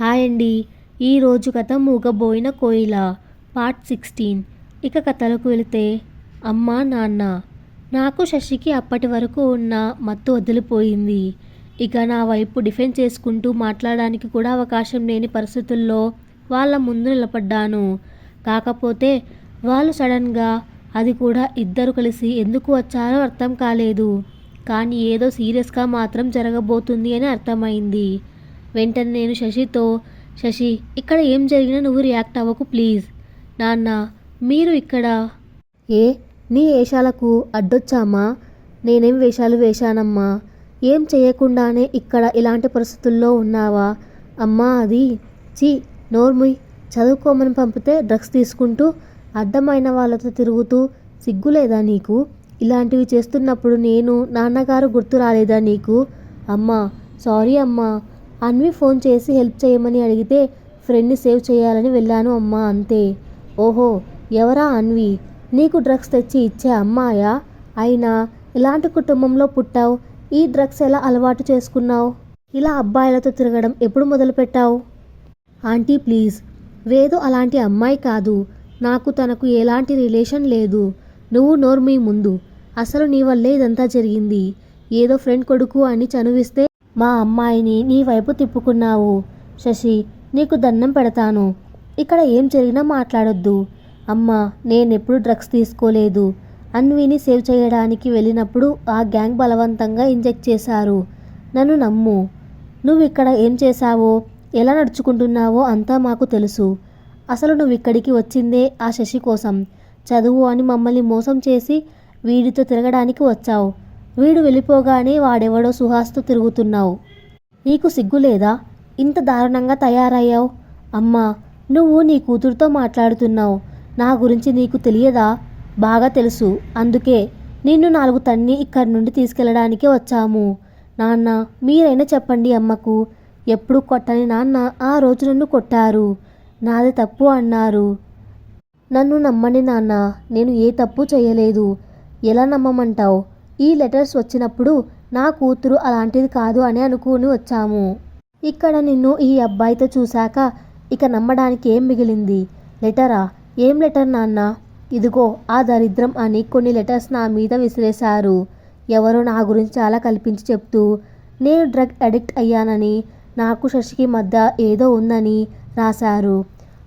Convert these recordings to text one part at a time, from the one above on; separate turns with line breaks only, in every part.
Hi అండి. ఈరోజు కథ మూగబోయిన కోయిల పార్ట్ సిక్స్టీన్. ఇక కథలకు వెళితే అమ్మ నాన్న. నాకు శశికి అప్పటి వరకు ఉన్న మత్తు వదిలిపోయింది. ఇక నా వైపు డిఫెండ్ చేసుకుంటూ మాట్లాడడానికి కూడా అవకాశం లేని పరిస్థితుల్లో వాళ్ళ ముందు నిలబడ్డాను. కాకపోతే వాళ్ళు సడన్గా అది కూడా ఇద్దరు కలిసి ఎందుకు వచ్చారో అర్థం కాలేదు. కానీ ఏదో సీరియస్గా మాత్రం జరగబోతుంది అని అర్థమైంది. వెంటనే నేను శశితో శశి ఇక్కడ ఏం జరిగినా నువ్వు రియాక్ట్ అవ్వకు ప్లీజ్ నాన్న మీరు ఇక్కడ ఏ నీ వేషాలకు అడ్డొచ్చామా? నేనేం వేషాలు వేశానమ్మా? ఏం చేయకుండానే ఇక్కడ ఇలాంటి పరిస్థితుల్లో ఉన్నావా? అమ్మా అది చీ నోర్ముయ్ చదువుకోమని పంపితే డ్రగ్స్ తీసుకుంటూ అడ్డమైన వాళ్ళతో తిరుగుతూ సిగ్గులేదా నీకు? ఇలాంటివి చేస్తున్నప్పుడు నేను నాన్నగారు గుర్తు రాలేదా నీకు? అమ్మా సారీ అమ్మా. అన్వి ఫోన్ చేసి హెల్ప్ చేయమని అడిగితే ఫ్రెండ్ని సేవ్ చేయాలని వెళ్ళాను అమ్మా అంతే. ఓహో ఎవరా అన్వి? నీకు డ్రగ్స్ తెచ్చి ఇచ్చే అమ్మాయా? అయినా ఇలాంటి కుటుంబంలో పుట్టావు. ఈ డ్రగ్స్ ఎలా అలవాటు చేసుకున్నావు? ఇలా అబ్బాయిలతో తిరగడం ఎప్పుడు మొదలుపెట్టావు? Aunty please. వేదు అలాంటి అమ్మాయి కాదు. నాకు తనకు ఎలాంటి రిలేషన్ లేదు. నువ్వు నోర్మీ ముందు. అసలు నీ వల్లే ఇదంతా జరిగింది. ఏదో ఫ్రెండ్ కొడుకు అని చనువిస్తే మా అమ్మాయిని నీ వైపు తిప్పుకున్నావు. శశి నీకు దండం పెడతాను. ఇక్కడ ఏం జరిగినా మాట్లాడొద్దు. అమ్మా నేనెప్పుడు డ్రగ్స్ తీసుకోలేదు. అన్విని సేవ్ చేయడానికి వెళ్ళినప్పుడు ఆ గ్యాంగ్ బలవంతంగా ఇంజెక్ట్ చేశారు. నన్ను నమ్ము. నువ్వు ఇక్కడ ఏం చేశావో ఎలా నడుచుకుంటున్నావో అంతా మాకు తెలుసు. అసలు నువ్వు ఇక్కడికి వచ్చిందే ఆ శశి కోసం. చదువు అని మమ్మల్ని మోసం చేసి వీడితో తిరగడానికి వచ్చావు. వీడు వెళ్ళిపోగానే వాడెవడో సుహాస్తో తిరుగుతున్నావు. నీకు సిగ్గు లేదా? ఇంత దారుణంగా తయారయ్యావు? అమ్మా నువ్వు నీ కూతురుతో మాట్లాడుతున్నావు. నా గురించి నీకు తెలియదా? బాగా తెలుసు. అందుకే నిన్ను నాలుగు తన్ని ఇక్కడి నుండి తీసుకెళ్ళడానికి వచ్చాము. నాన్న మీరైనా చెప్పండి అమ్మకు. ఎప్పుడు కొట్టని నాన్న ఆ రోజు నన్ను కొట్టారు. నాది తప్పు అన్నారు. నన్ను నమ్మని నాన్న నేను ఏ తప్పు చేయలేదు. ఎలా నమ్మమంటావు? ఈ లెటర్స్ వచ్చినప్పుడు నా కూతురు అలాంటిది కాదు అని అనుకుని వచ్చాము. ఇక్కడ నిన్ను ఈ అబ్బాయితో చూశాక ఇక నమ్మడానికి ఏం మిగిలింది? లెటరా? ఏం లెటర్ నాన్న? ఇదిగో ఆ దరిద్రం అని కొన్ని లెటర్స్ నా మీద విసిరేశారు. ఎవరో నా గురించి అలా కల్పించి చెప్తూ నేను డ్రగ్ అడిక్ట్ అయ్యానని నాకు శశికి మధ్య ఏదో ఉందని రాశారు.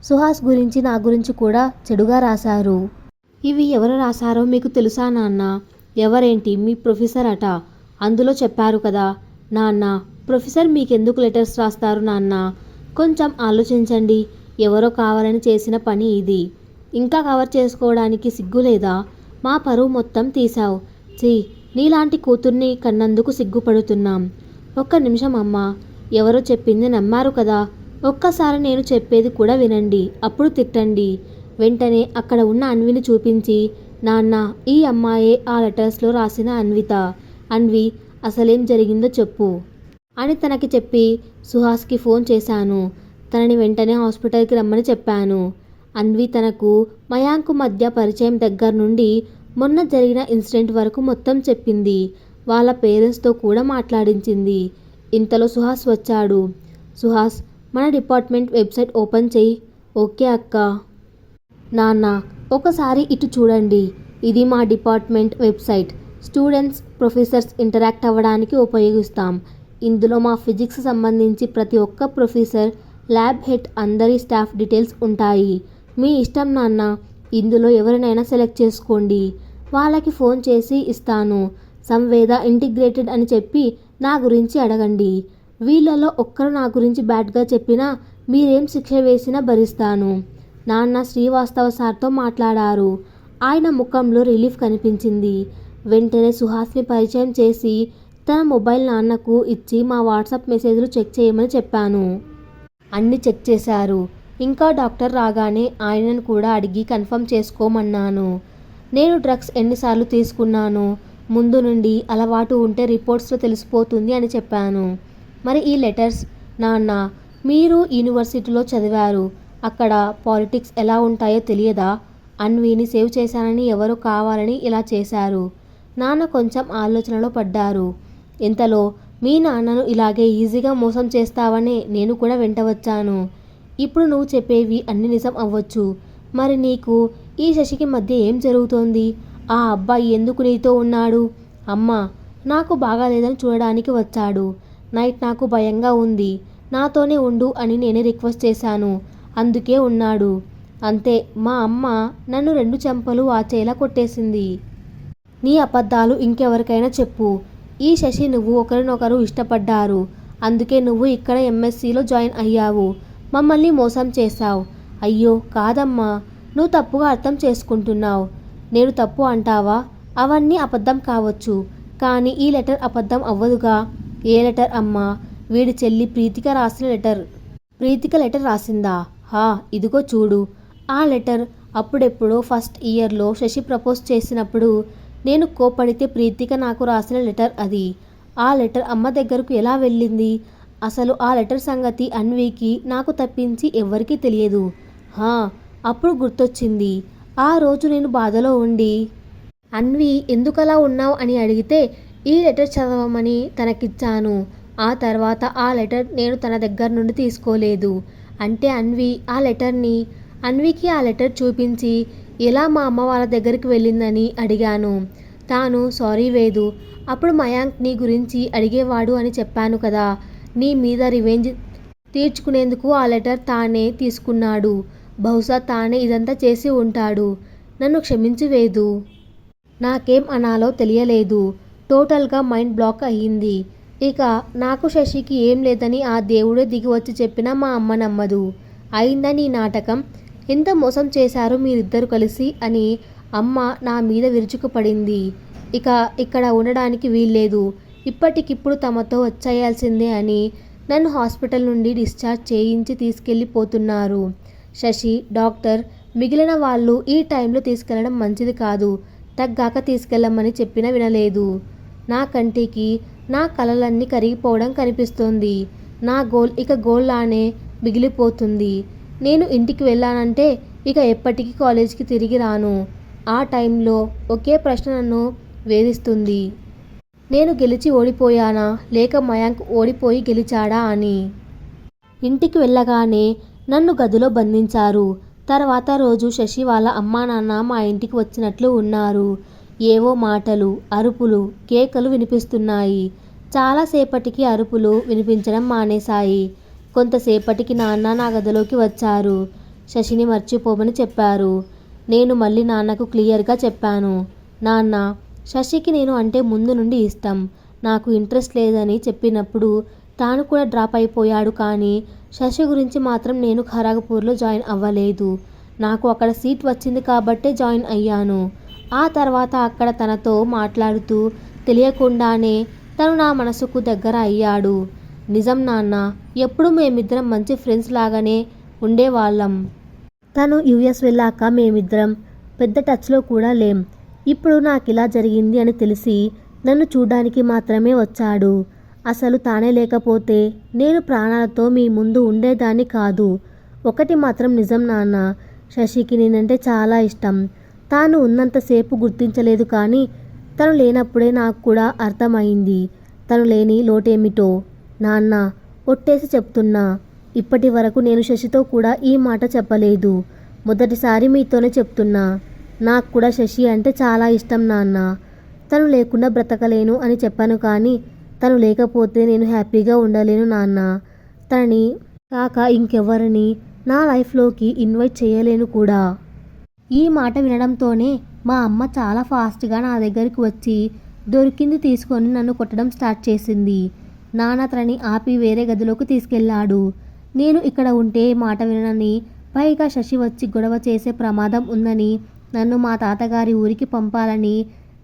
సుహాస్ గురించి నా గురించి కూడా చెడుగా రాశారు. ఇవి ఎవరు రాశారో మీకు తెలుసా నాన్న? ఎవరేంటి? మీ ప్రొఫెసర్ అట. అందులో చెప్పారు కదా. నాన్న ప్రొఫెసర్ మీకెందుకు లెటర్స్ రాస్తారు నాన్న? కొంచెం ఆలోచించండి. ఎవరో కావాలని చేసిన పని ఇది. ఇంకా కవర్ చేసుకోవడానికి సిగ్గులేదా మా పరువు మొత్తం తీసావు చీ నీలాంటి కూతుర్ని కన్నందుకు సిగ్గుపడుతున్నాం. ఒక్క నిమిషం అమ్మా. ఎవరో చెప్పింది నమ్మారు కదా. ఒక్కసారి నేను చెప్పేది కూడా వినండి. అప్పుడు తిట్టండి. వెంటనే అక్కడ ఉన్న అన్విని చూపించి నాన్న ఈ అమ్మాయే ఆ లెటర్స్లో రాసిన అన్విత. అన్వి అసలేం జరిగిందో చెప్పు. అని తనకి చెప్పి సుహాస్కి ఫోన్ చేశాను. తనని వెంటనే హాస్పిటల్కి రమ్మని చెప్పాను. అన్వి తనకు మయాంకు మధ్య పరిచయం దగ్గర నుండి మొన్న జరిగిన ఇన్సిడెంట్ వరకు మొత్తం చెప్పింది. వాళ్ళ పేరెంట్స్తో కూడా మాట్లాడించింది. ఇంతలో సుహాస్ వచ్చాడు. సుహాస్ మన డిపార్ట్మెంట్ వెబ్సైట్ ఓపెన్ చెయ్యి ఓకే అక్క. నాన్న ఒకసారి ఇటు చూడండి. ఇది మా department website. Students professors interact అవ్వడానికి ఉపయోగిస్తాం. ఇందులో మా ఫిజిక్స్ సంబంధించి ప్రతి ఒక్క ప్రొఫెసర్ ల్యాబ్ హెడ్ అందరి స్టాఫ్ డీటెయిల్స్ ఉంటాయి. మీ ఇష్టం నాన్న ఇందులో ఎవరినైనా సెలెక్ట్ చేసుకోండి. వాళ్ళకి ఫోన్ చేసి ఇస్తాను. సంవేద ఇంటిగ్రేటెడ్ అని చెప్పి నా గురించి అడగండి. వీళ్ళలో ఒక్కరు నా గురించి బ్యాడ్గా చెప్పినా మీరేం శిక్ష వేసినా భరిస్తాను. నాన్న శ్రీవాస్తవ సార్తో మాట్లాడారు. ఆయన ముఖంలో రిలీఫ్ కనిపించింది. వెంటనే సుహాస్ని పరిచయం చేసి తన మొబైల్ నాన్నకు ఇచ్చి మా వాట్సాప్ మెసేజ్లు చెక్ చేయమని చెప్పాను. అన్ని చెక్ చేశారు. ఇంకా డాక్టర్ రాగానే ఆయనను కూడా అడిగి కన్ఫర్మ్ చేసుకోమన్నాను. నేను డ్రగ్స్ ఎన్నిసార్లు తీసుకున్నాను. ముందు నుండి అలవాటు ఉంటే రిపోర్ట్స్లో తెలిసిపోతుంది అని చెప్పాను. మరి ఈ లెటర్స్? నాన్న మీరు యూనివర్సిటీలో చదివారు. అక్కడ పాలిటిక్స్ ఎలా ఉంటాయో తెలియదా? అన్వీని సేవ్ చేశానని ఎవరు కావాలని ఇలా చేశారు? నాన్న కొంచెం ఆలోచనలో పడ్డారు. ఇంతలో మీ నాన్నను ఇలాగే ఈజీగా మోసం చేస్తావనే నేను కూడా వెంట వచ్చాను ఇప్పుడు నువ్వు చెప్పేవి అన్ని నిజం అవ్వచ్చు. మరి నీకు ఈ శశికి మధ్య ఏం జరుగుతోంది? ఆ అబ్బాయి ఎందుకు నీతో ఉన్నాడు? అమ్మా నాకు బాగాలేదని చూడడానికి వచ్చాడు. నైట్ నాకు భయంగా ఉంది. నాతోనే ఉండు అని నేనే రిక్వెస్ట్ చేశాను. అందుకే ఉన్నాడు. అంతే మా అమ్మ నన్ను రెండు చెంపలు వాచేలా కొట్టేసింది. నీ అబద్ధాలు ఇంకెవరికైనా చెప్పు. ఈ శశి నువ్వు ఒకరినొకరు ఇష్టపడ్డారు. అందుకే నువ్వు ఇక్కడ ఎంఎస్సిలో జాయిన్ అయ్యావు. మమ్మల్ని మోసం చేశావు. అయ్యో కాదమ్మా. నువ్వు తప్పుగా అర్థం చేసుకుంటున్నావు. నేను తప్పు అంటావా? అవన్నీ అబద్ధం కావచ్చు. కానీ ఈ లెటర్ అబద్ధం అవ్వదుగా? ఏ లెటర్ అమ్మా? వీడి చెల్లి ప్రీతిక రాసిన లెటర్. ప్రీతిక లెటర్ రాసిందా? హా ఇదిగో చూడు. ఆ లెటర్ అప్పుడెప్పుడో ఫస్ట్ ఇయర్లో శశి ప్రపోజ్ చేసినప్పుడు నేను కోపడితే ప్రీతిక నాకు రాసిన లెటర్ అది. ఆ లెటర్ అమ్మ దగ్గరకు ఎలా వెళ్ళింది? అసలు ఆ లెటర్ సంగతి అన్వికి నాకు తప్పించి ఎవ్వరికీ తెలియదు. హా అప్పుడు గుర్తొచ్చింది. ఆ రోజు నేను బాధలో ఉండి అన్వి ఎందుకలా ఉన్నావు అని అడిగితే ఈ లెటర్ చదవమని తనకిచ్చాను. ఆ తర్వాత ఆ లెటర్ నేను తన దగ్గర నుండి తీసుకోలేదు. అంటే అన్వి ఆ లెటర్ని అన్వికి ఆ లెటర్ చూపించి ఎలా మా అమ్మ వాళ్ళ దగ్గరికి వెళ్ళిందని అడిగాను. తాను సారీ వేదు అప్పుడు మయాంక్ నీ గురించి అడిగేవాడు అని చెప్పాను కదా నీ మీద రివెంజ్ తీర్చుకునేందుకు ఆ లెటర్ తానే తీసుకున్నాడు. బహుశా తానే ఇదంతా చేసి ఉంటాడు. నన్ను క్షమించి వేదు. నాకేం అనాలో తెలియలేదు. టోటల్గా మైండ్ బ్లాక్ అయ్యింది. ఇక నాకు శశికి ఏం లేదని ఆ దేవుడే దిగి వచ్చి చెప్పినా మా అమ్మ నమ్మదు. అయిందని నాటకం? ఎంత మోసం చేశారు మీరిద్దరు కలిసి అని అమ్మ నా మీద విరుచుకుపడింది. ఇక ఇక్కడ ఉండడానికి వీల్లేదు. ఇప్పటికిప్పుడు తమతో వచ్చేయాల్సిందే అని నన్ను హాస్పిటల్ నుండి డిశ్చార్జ్ చేయించి తీసుకెళ్ళిపోతున్నారు. శశి డాక్టర్ మిగిలిన వాళ్ళు ఈ టైంలో తీసుకెళ్ళడం మంచిది కాదు. తగ్గాక తీసుకెళ్ళమని చెప్పినా వినలేదు. నా కంటికి నా కలలన్నీ కరిగిపోవడం కనిపిస్తుంది. నా గోల్ ఇక గోల్ లానే మిగిలిపోతుంది. నేను ఇంటికి వెళ్ళానంటే ఇక ఎప్పటికీ కాలేజీకి తిరిగి రాను. ఆ టైంలో ఒకే ప్రశ్న నన్ను వేధిస్తుంది. నేను గెలిచి ఓడిపోయానా? లేక మయాంక్ ఓడిపోయి గెలిచాడా అని. ఇంటికి వెళ్ళగానే నన్ను గదిలో బంధించారు. తర్వాత రోజు శశి వాళ్ళ అమ్మా నాన్న మా ఇంటికి వచ్చినట్లు ఉన్నారు. ఏవో మాటలు అరుపులు కేకలు వినిపిస్తున్నాయి. చాలాసేపటికి అరుపులు వినిపించడం మానేశాయి. కొంతసేపటికి నాన్న నా గదిలోకి వచ్చారు. శశిని మర్చిపోమని చెప్పారు. నేను మళ్ళీ నాన్నకు క్లియర్గా చెప్పాను. నాన్న శశికి నేను అంటే ముందు నుండి ఇష్టం. నాకు ఇంట్రెస్ట్ లేదని చెప్పినప్పుడు తాను కూడా డ్రాప్ అయిపోయాడు కానీ శశి గురించి మాత్రం నేను ఖరాగపూర్లో జాయిన్ అవ్వలేదు. నాకు అక్కడ సీట్ వచ్చింది కాబట్టే జాయిన్ అయ్యాను. ఆ తర్వాత అక్కడ తనతో మాట్లాడుతూ తెలియకుండానే తను నా మనసుకు దగ్గర అయ్యాడు. నిజం నాన్న ఎప్పుడు మేమిద్దరం మంచి ఫ్రెండ్స్ లాగానే ఉండేవాళ్ళం. తను యుఎస్ వెళ్ళాక మేమిద్దరం పెద్ద టచ్లో కూడా లేం. ఇప్పుడు నాకు ఇలా జరిగింది అని తెలిసి నన్ను చూడ్డానికి మాత్రమే వచ్చాడు. అసలు తానే లేకపోతే నేను ప్రాణాలతో మీ ముందు ఉండేదాన్ని కాదు. ఒకటి మాత్రం నిజం నాన్న శశికి నేనంటే చాలా ఇష్టం. తాను ఉన్నంతసేపు గుర్తించలేదు కానీ తను లేనప్పుడే నాకు కూడా అర్థమైంది. తను లేని లోటేమిటో? నాన్న ఒట్టేసి చెప్తున్నా. ఇప్పటి వరకు నేను శశితో కూడా ఈ మాట చెప్పలేదు. మొదటిసారి మీతోనే చెప్తున్నా. నాకు కూడా శశి అంటే చాలా ఇష్టం నాన్న. తను లేకుండా బ్రతకలేను అని చెప్పాను కానీ తను లేకపోతే నేను హ్యాపీగా ఉండలేను నాన్న. తనని కాక ఇంకెవరిని నా లైఫ్లోకి ఇన్వైట్ చేయలేను కూడా. ఈ మాట వినడంతోనే మా అమ్మ చాలా ఫాస్ట్గా నా దగ్గరికి వచ్చి దొరికింది తీసుకొని నన్ను కొట్టడం స్టార్ట్ చేసింది. నాన్న అతని ఆపి వేరే గదిలోకి తీసుకెళ్ళాడు. నేను ఇక్కడ ఉంటే మాట వినని పైగా శశి వచ్చి గొడవ చేసే ప్రమాదం ఉందని నన్ను మా తాతగారి ఊరికి పంపాలని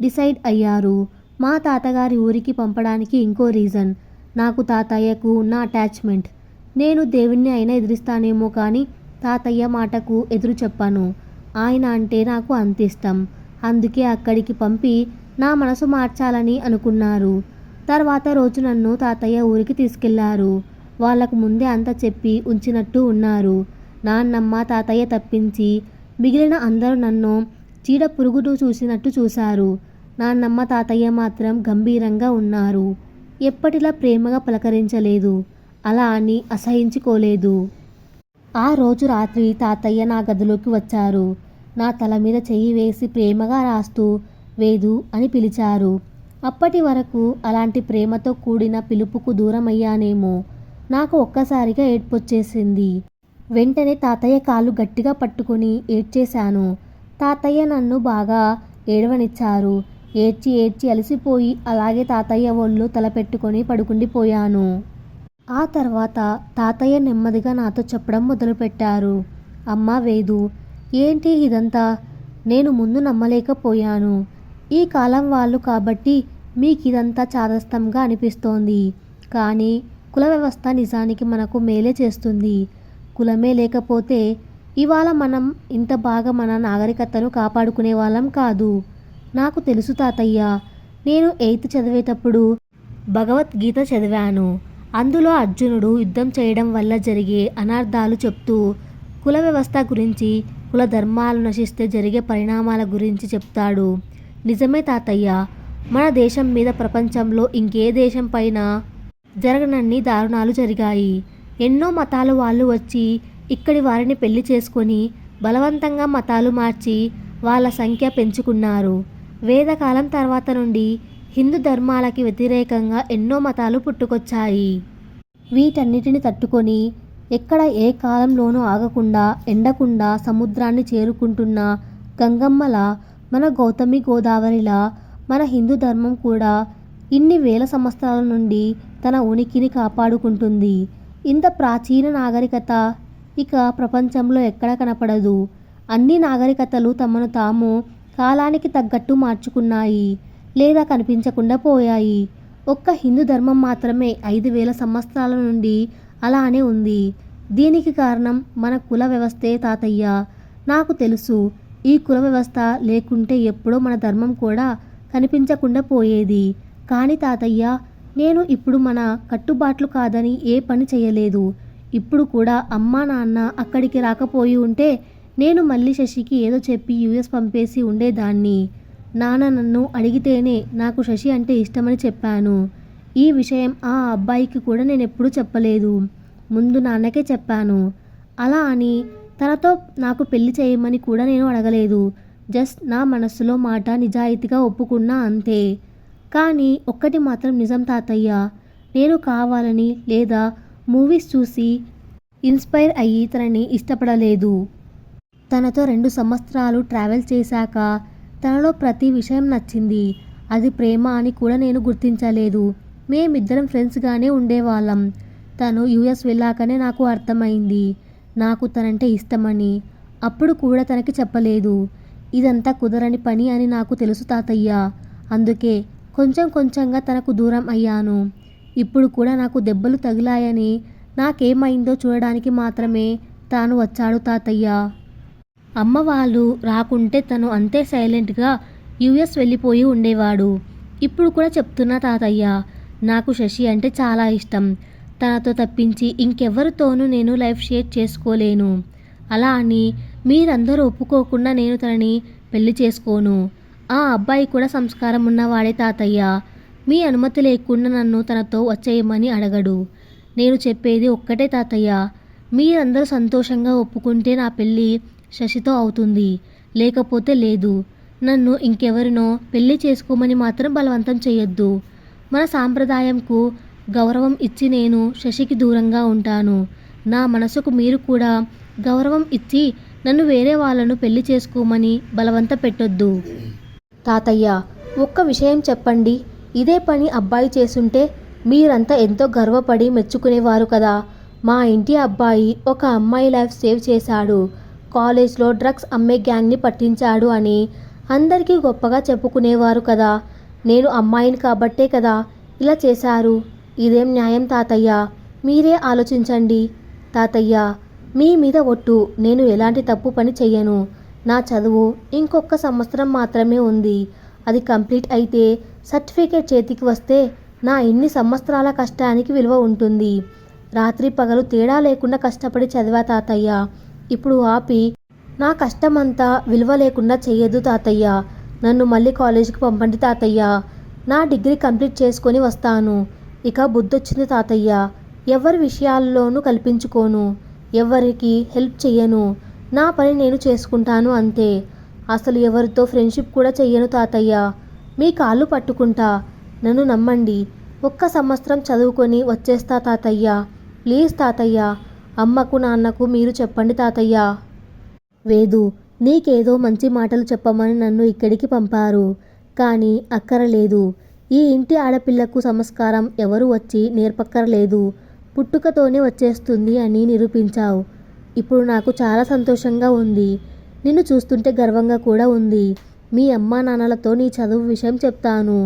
డిసైడ్ అయ్యారు. మా తాతగారి ఊరికి పంపడానికి ఇంకో రీజన్ నాకు తాతయ్యకు ఉన్న అటాచ్మెంట్. నేను దేవుణ్ణి అయినా ఎదిరిస్తానేమో కానీ తాతయ్య మాటకు ఎదురు చెప్పాను. ఆయన అంటే నాకు అంత ఇష్టం. అందుకే అక్కడికి పంపి నా మనసు మార్చాలని అనుకున్నారు. తర్వాత రోజు నన్ను తాతయ్య ఊరికి తీసుకెళ్ళారు. వాళ్ళకు ముందే అంత చెప్పి ఉంచినట్టు ఉన్నారు. నాన్నమ్మ తాతయ్య తప్పించి మిగిలిన అందరూ నన్ను చీడ పురుగును చూసినట్టు చూశారు. నాన్నమ్మ తాతయ్య మాత్రం గంభీరంగా ఉన్నారు. ఎప్పటిలా ప్రేమగా పలకరించలేదు. అలా అని అసహించుకోలేదు. ఆ రోజు రాత్రి తాతయ్య నా గదిలోకి వచ్చారు. నా తల మీద చెయ్యి వేసి ప్రేమగా రాస్తూ వేదు అని పిలిచారు. అప్పటి వరకు అలాంటి ప్రేమతో కూడిన పిలుపుకు దూరమయ్యానేమో. నాకు ఒక్కసారిగా ఏడ్పొచ్చేసింది. వెంటనే తాతయ్య కాళ్ళు గట్టిగా పట్టుకొని ఏడ్చేశాను. తాతయ్య నన్ను బాగా ఏడవనిచ్చారు. ఏడ్చి ఏడ్చి అలసిపోయి అలాగే తాతయ్య ఒళ్ళు తలపెట్టుకొని పడుకుండిపోయాను. ఆ తర్వాత తాతయ్య నెమ్మదిగా నాతో చెప్పడం మొదలుపెట్టారు. అమ్మ వేదు ఏంటి ఇదంతా? నేను ముందు నమ్మలేకపోయాను. ఈ కాలం వాళ్ళు కాబట్టి మీకు ఇదంతా చాదస్తంగా అనిపిస్తోంది. కానీ కుల వ్యవస్థ నిజానికి మనకు మేలే చేస్తుంది. కులమే లేకపోతే ఇవాళ మనం ఇంత బాగా మన నాగరికతను కాపాడుకునే వాళ్ళం కాదు. నాకు తెలుసు తాతయ్య నేను ఎయిత్ చదివేటప్పుడు భగవద్గీత చదివాను. అందులో అర్జునుడు యుద్ధం చేయడం వల్ల జరిగే అనార్థాలు చెప్తూ కుల వ్యవస్థ గురించి కుల ధర్మాలు నశిస్తే జరిగే పరిణామాల గురించి చెప్తాడు. నిజమే తాతయ్య మన దేశం మీద ప్రపంచంలో ఇంకే దేశం పైన జరగనన్ని దారుణాలు జరిగాయి. ఎన్నో మతాల వాళ్ళు వచ్చి ఇక్కడి వారిని పెళ్ళి చేసుకొని బలవంతంగా మతాలు మార్చి వాళ్ళ సంఖ్య పెంచుకున్నారు. వేదకాలం తర్వాత నుండి హిందూ ధర్మాలకి వ్యతిరేకంగా ఎన్నో మతాలు పుట్టుకొచ్చాయి. వీటన్నిటిని తట్టుకొని ఎక్కడ ఏ కాలంలోనూ ఆగకుండా ఎండకుండా సముద్రాన్ని చేరుకుంటున్న గంగమ్మల మన గౌతమి గోదావరిలా మన హిందూ ధర్మం కూడా ఇన్ని వేల సంవత్సరాల నుండి తన ఉనికిని కాపాడుకుంటుంది. ఇంత ప్రాచీన నాగరికత ఇక ప్రపంచంలో ఎక్కడ కనపడదు. అన్ని నాగరికతలు తమను తాము కాలానికి తగ్గట్టు మార్చుకున్నాయి లేదా కనిపించకుండా పోయాయి. ఒక్క హిందూ ధర్మం మాత్రమే ఐదు వేల సంవత్సరాల నుండి అలానే ఉంది. దీనికి కారణం మన కుల వ్యవస్థే తాతయ్య. నాకు తెలుసు ఈ కుల వ్యవస్థ లేకుంటే ఎప్పుడో మన ధర్మం కూడా కనిపించకుండా పోయేది. కానీ తాతయ్య నేను ఇప్పుడు మన కట్టుబాట్లు కాదని ఏ పని చేయలేదు. ఇప్పుడు కూడా అమ్మా నాన్న అక్కడికి రాకపోయి ఉంటే నేను మళ్ళీ శశికి ఏదో చెప్పి యూఎస్ పంపేసి ఉండేదాన్ని. నాన్న నన్ను అడిగితేనే నాకు శశి అంటే ఇష్టమని చెప్పాను. ఈ విషయం ఆ అబ్బాయికి కూడా నేను ఎప్పుడూ చెప్పలేదు. ముందు నాన్నకే చెప్పాను. అలా అని తనతో నాకు పెళ్ళి చేయమని కూడా నేను అడగలేదు. జస్ట్ నా మనస్సులో మాట నిజాయితీగా ఒప్పుకున్నా అంతే. కానీ ఒక్కటి మాత్రం నిజం తాతయ్య. నేను కావాలని లేదా మూవీస్ చూసి ఇన్స్పైర్ అయ్యి తనని ఇష్టపడలేదు. తనతో రెండు సంవత్సరాలు ట్రావెల్ చేశాక తనలో ప్రతి విషయం నచ్చింది. అది ప్రేమ అని కూడా నేను గుర్తించలేదు. మేమిద్దరం ఫ్రెండ్స్గానే ఉండేవాళ్ళం. తను యుఎస్ వెళ్ళాకనే నాకు అర్థమైంది. నాకు తనంటే ఇష్టమని. అప్పుడు కూడా తనకి చెప్పలేదు. ఇదంతా కుదరని పని అని నాకు తెలుసు తాతయ్య. అందుకే కొంచెం కొంచెంగా తనకు దూరం అయ్యాను. ఇప్పుడు కూడా నాకు దెబ్బలు తగిలాయని నాకేమైందో చూడడానికి మాత్రమే తాను వచ్చాడు తాతయ్య. అమ్మ వాళ్ళు రాకుంటే తను అంతే సైలెంట్గా యుఎస్ వెళ్ళిపోయి ఉండేవాడు. ఇప్పుడు కూడా చెప్తున్నా తాతయ్య నాకు శశి అంటే చాలా ఇష్టం. తనతో తప్పించి ఇంకెవరితోనూ నేను లైఫ్ షేర్ చేసుకోలేను. అలా అని మీరందరూ ఒప్పుకోకుండా నేను తనని పెళ్ళి చేసుకోను. ఆ అబ్బాయి కూడా సంస్కారం ఉన్నవాడే తాతయ్య. మీ అనుమతి లేకుండా నన్ను తనతో వచ్చేయమని అడగడు. నేను చెప్పేది ఒక్కటే తాతయ్య. మీరందరూ సంతోషంగా ఒప్పుకుంటే నా పెళ్ళి శశితో అవుతుంది. లేకపోతే లేదు. నన్ను ఇంకెవరినో పెళ్ళి చేసుకోమని మాత్రం బలవంతం చేయొద్దు మన సాంప్రదాయంకు గౌరవం ఇచ్చి నేను శశికి దూరంగా ఉంటాను. నా మనసుకు మీరు కూడా గౌరవం ఇచ్చి నన్ను వేరే వాళ్ళను పెళ్ళి చేసుకోమని బలవంత పెట్టొద్దు. తాతయ్య ఒక్క విషయం చెప్పండి. ఇదే పని అబ్బాయి చేసుంటే మీరంతా ఎంతో గర్వపడి మెచ్చుకునేవారు కదా. మా ఇంటి అబ్బాయి ఒక అమ్మాయి లైఫ్ సేవ్ చేశాడు. కాలేజ్లో డ్రగ్స్ అమ్మే గ్యాంగ్ని పట్టించాడు అని అందరికీ గొప్పగా చెప్పుకునేవారు కదా. నేను అమ్మాయిని కాబట్టే కదా ఇలా చేశారు. ఇదేం న్యాయం తాతయ్య? మీరే ఆలోచించండి. తాతయ్య మీ మీద ఒట్టు. నేను ఎలాంటి తప్పు పని చెయ్యను. నా చదువు ఇంకొక సంవత్సరం మాత్రమే ఉంది. అది కంప్లీట్ అయితే సర్టిఫికేట్ చేతికి వస్తే నా ఇన్ని సంవత్సరాల కష్టానికి విలువ ఉంటుంది. రాత్రి పగలు తేడా లేకుండా కష్టపడి చదివా తాతయ్య. ఇప్పుడు ఆపి నా కష్టమంతా విలువ లేకుండా చెయ్యదు తాతయ్య. నన్ను మళ్ళీ కాలేజీకి పంపండి తాతయ్య. నా డిగ్రీ కంప్లీట్ చేసుకొని వస్తాను. ఇక బుద్ధొచ్చింది తాతయ్య. ఎవరి విషయాల్లోనూ కల్పించుకోను. ఎవరికి హెల్ప్ చెయ్యను. నా పని నేను చేసుకుంటాను అంతే. అసలు ఎవరితో ఫ్రెండ్షిప్ కూడా చెయ్యను తాతయ్య. మీ కాళ్ళు పట్టుకుంటా. నన్ను నమ్మండి. ఒక్క సంవత్సరం చదువుకొని వచ్చేస్తా తాతయ్య. ప్లీజ్ తాతయ్య. అమ్మకు నాన్నకు మీరు చెప్పండి తాతయ్య. వేదు నీకేదో మంచి మాటలు చెప్పమని నన్ను ఇక్కడికి పంపారు. కానీ అక్కరలేదు. ఈ ఇంటి ఆడపిల్లకు సంస్కారం ఎవరు వచ్చి నేర్పక్కరలేదు. పుట్టుకతోనే వచ్చేస్తుంది అని నిరూపించావు. ఇప్పుడు నాకు చాలా సంతోషంగా ఉంది. నిన్ను చూస్తుంటే గర్వంగా కూడా ఉంది. మీ అమ్మా నాన్నలతో నీ చదువు విషయం చెప్తాను.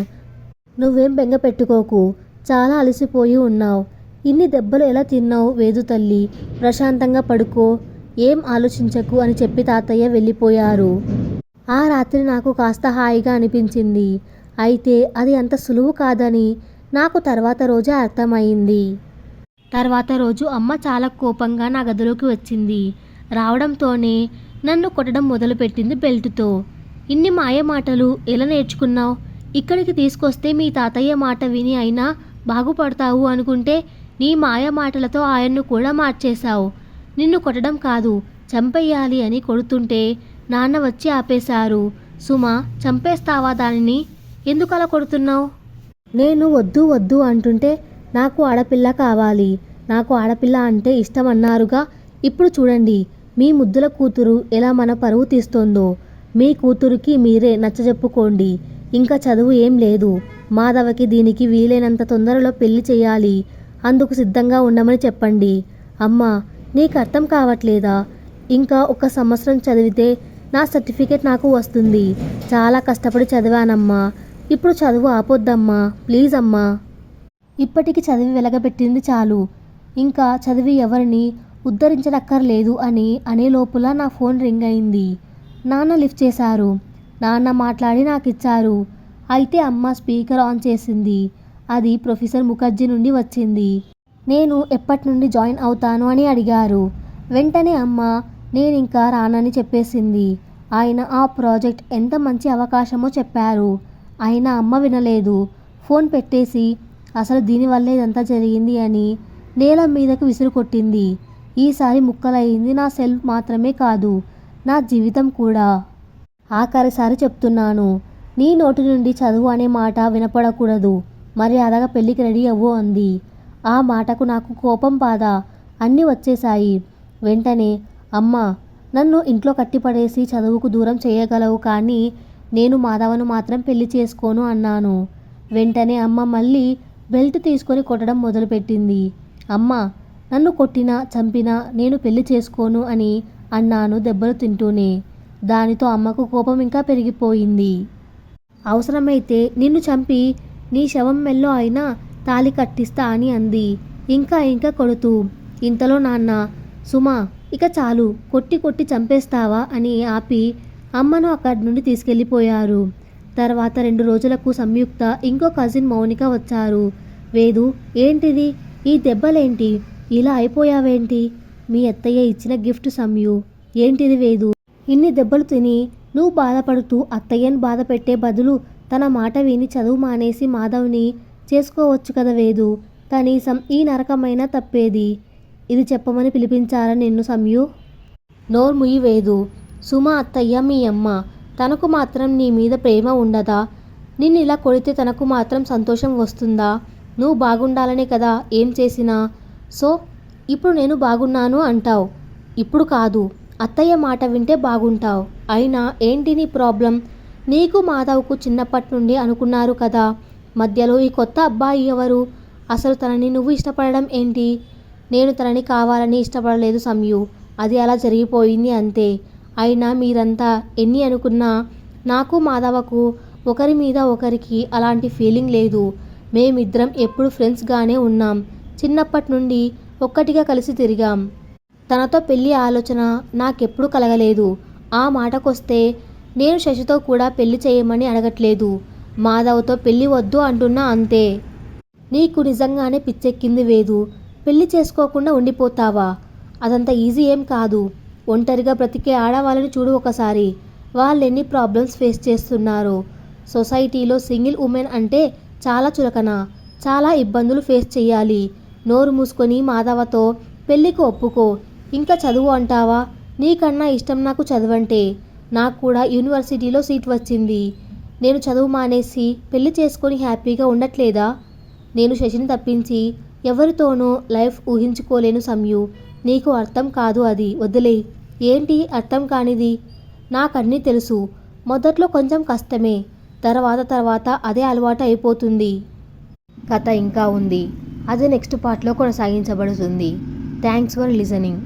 నువ్వేం బెంగ పెట్టుకోకు. చాలా అలసిపోయి ఉన్నావు. ఇన్ని దెబ్బలు ఎలా తిన్నావు వేదు తల్లి? ప్రశాంతంగా పడుకో. ఏం ఆలోచించకు అని చెప్పి తాతయ్య వెళ్ళిపోయారు. ఆ రాత్రి నాకు కాస్త హాయిగా అనిపించింది. అయితే అది అంత సులువు కాదని నాకు తర్వాత రోజే అర్థమైంది. తర్వాత రోజు అమ్మ చాలా కోపంగా నా గదిలోకి వచ్చింది. రావడంతోనే నన్ను కొట్టడం మొదలుపెట్టింది బెల్టుతో. ఇన్ని మాయ మాటలు ఎలా నేర్చుకున్నావు? ఇక్కడికి తీసుకొస్తే మీ తాతయ్య మాట విని అయినా బాగుపడతావు అనుకుంటే నీ మాయ మాటలతో ఆయన్ను కూడా మార్చేశావు. నిన్ను కొట్టడం కాదు చంపేయాలి అని కొడుతుంటే నాన్న వచ్చి ఆపేశారు. సుమ చంపేస్తావా దానిని? ఎందుకు అలా కొడుతున్నావు? నేను వద్దు వద్దు అంటుంటే నాకు ఆడపిల్ల కావాలి. నాకు ఆడపిల్ల అంటే ఇష్టం అన్నారుగా ఇప్పుడు చూడండి మీ ముద్దుల కూతురు ఎలా మన పరువు తీస్తోందో. మీ కూతురికి మీరే నచ్చజెప్పుకోండి ఇంకా చదువు ఏం లేదు. మాధవకి దీనికి వీలైనంత తొందరలో పెళ్ళి చేయాలి. అందుకు సిద్ధంగా ఉండమని చెప్పండి. అమ్మా నీకు అర్థం కావట్లేదా? ఇంకా ఒక సంవత్సరం చదివితే నా సర్టిఫికేట్ నాకు వస్తుంది. చాలా కష్టపడి చదివానమ్మా. ఇప్పుడు చదువు ఆపొద్దమ్మా. ప్లీజ్ అమ్మా. ఇప్పటికి చదివి వెలగబెట్టింది చాలు. ఇంకా చదివి ఎవరిని ఉద్ధరించనక్కర్లేదు అని అనే లోపల నా ఫోన్ రింగ్ అయింది. నాన్న లిఫ్ట్ చేశారు. నాన్న మాట్లాడి నాకు ఇచ్చారు అయితే అమ్మ స్పీకర్ ఆన్ చేసింది. అది ప్రొఫెసర్ ముఖర్జీ నుండి వచ్చింది. నేను ఎప్పటి నుండి జాయిన్ అవుతాను అని అడిగారు. వెంటనే అమ్మ నేను ఇంకా రానని చెప్పేసింది. ఆయన ఆ ప్రాజెక్ట్ ఎంత మంచి అవకాశమో చెప్పారు. ఆయన అమ్మ వినలేదు. ఫోన్ పెట్టేసి అసలు దీనివల్లే ఇదంతా జరిగింది అని నేల మీదకు విసురు కొట్టింది ఈసారి ముక్కలయ్యింది నా సెల్ఫ్ మాత్రమే కాదు నా జీవితం కూడా. ఆఖరిసారి చెప్తున్నాను నీ నోటి నుండి చదువు అనే మాట వినపడకూడదు. మర్యాదగా పెళ్ళికి రెడీ అవ్వు అంది. ఆ మాటకు నాకు కోపం బాధ. అన్నీ వచ్చేశాయి. వెంటనే అమ్మ నన్ను ఇంట్లో కట్టిపడేసి చదువుకు దూరం చేయగలవు కానీ నేను మాధవను మాత్రం పెళ్ళి చేసుకోను అన్నాను. వెంటనే అమ్మ మళ్ళీ బెల్ట్ తీసుకొని కొట్టడం మొదలుపెట్టింది. అమ్మ నన్ను కొట్టినా చంపినా నేను పెళ్ళి చేసుకోను అని అన్నాను దెబ్బలు తింటూనే. దానితో అమ్మకు కోపం ఇంకా పెరిగిపోయింది. అవసరమైతే నిన్ను చంపి నీ శవం మెల్లో అయినా తాలి కట్టిస్తా అని అంది. ఇంకా ఇంకా కొడుతూ ఇంతలో నాన్న సుమా ఇక చాలు కొట్టి కొట్టి చంపేస్తావా? అని ఆపి అమ్మను అక్కడి నుండి తీసుకెళ్ళిపోయారు. తర్వాత రెండు రోజులకు సంయుక్త ఇంకో కజిన్ మౌనిక వచ్చారు. వేదు ఏంటిది? ఈ దెబ్బలేంటి? ఇలా అయిపోయావేంటి? మీ అత్తయ్య ఇచ్చిన గిఫ్ట్ సంయు ఏంటిది వేదు? ఇన్ని దెబ్బలు తిని నువ్వు బాధపడుతూ అత్తయ్యను బాధ పెట్టే బదులు తన మాట విని చదువు మానేసి మాధవ్ని చేసుకోవచ్చు కదా వేదు. కనీసం ఈ నరకమైనా తప్పేది? ఇది చెప్పమని పిలిపించారా నిన్ను సంయు నోర్ముయి వేదు. సుమ అత్తయ్య మీ అమ్మ. తనకు మాత్రం నీ మీద ప్రేమ ఉండదా? నిన్ను ఇలా కొడితే తనకు మాత్రం సంతోషం వస్తుందా? నువ్వు బాగుండాలనే కదా ఏం చేసినా? సో ఇప్పుడు నేను బాగున్నాను అంటావు. ఇప్పుడు కాదు. అత్తయ్య మాట వింటే బాగుంటావు. అయినా ఏంటి నీ ప్రాబ్లం? నీకు మాధవ్కు చిన్నప్పటి నుండి అనుకున్నారు కదా. మధ్యలో ఈ కొత్త అబ్బాయి ఎవరు? అసలు తనని నువ్వు ఇష్టపడడం ఏంటి? నేను తనని కావాలని ఇష్టపడలేదు సంయు అది అలా జరిగిపోయింది అంతే. అయినా మీరంతా ఎన్ని అనుకున్నా నాకు మాధవకు ఒకరి మీద ఒకరికి అలాంటి ఫీలింగ్ లేదు. మేమిద్దరం ఎప్పుడు ఫ్రెండ్స్గానే ఉన్నాం. చిన్నప్పటి నుండి ఒక్కటిగా కలిసి తిరిగాం. తనతో పెళ్ళి ఆలోచన నాకెప్పుడు కలగలేదు. ఆ మాటకొస్తే నేను శశితో కూడా పెళ్ళి చేయమని అడగట్లేదు. మాధవ్తో పెళ్ళి వద్దు అంటున్నా అంతే. నీకు నిజంగానే పిచ్చెక్కింది వేదు. పెళ్ళి చేసుకోకుండా ఉండిపోతావా? అదంత ఈజీ ఏం కాదు. ఒంటరిగా బ్రతికే ఆడవాళ్ళని చూడు ఒకసారి. వాళ్ళు ఎన్ని ప్రాబ్లమ్స్ ఫేస్ చేస్తున్నారో? సొసైటీలో సింగిల్ ఉమెన్ అంటే చాలా చులకన చాలా ఇబ్బందులు ఫేస్ చేయాలి నోరు మూసుకొని మాధవతో పెళ్ళికి ఒప్పుకో. ఇంకా చదువు అంటావా? నీకన్నా ఇష్టం నాకు చదువంటే. నాకు కూడా యూనివర్సిటీలో సీట్ వచ్చింది. నేను చదువు మానేసి పెళ్ళి చేసుకొని హ్యాపీగా ఉండట్లేదా? నేను శశిని తప్పించి ఎవరితోనూ లైఫ్ ఊహించుకోలేను సంయు నీకు అర్థం కాదు అది. వదిలే ఏంటి అర్థం కానిది? నాకన్నీ తెలుసు. మొదట్లో కొంచెం కష్టమే. తర్వాత తర్వాత అదే అలవాటు అయిపోతుంది. కథ ఇంకా ఉంది. అది నెక్స్ట్ పార్ట్లో కొనసాగించబడుతుంది. Thanks for listening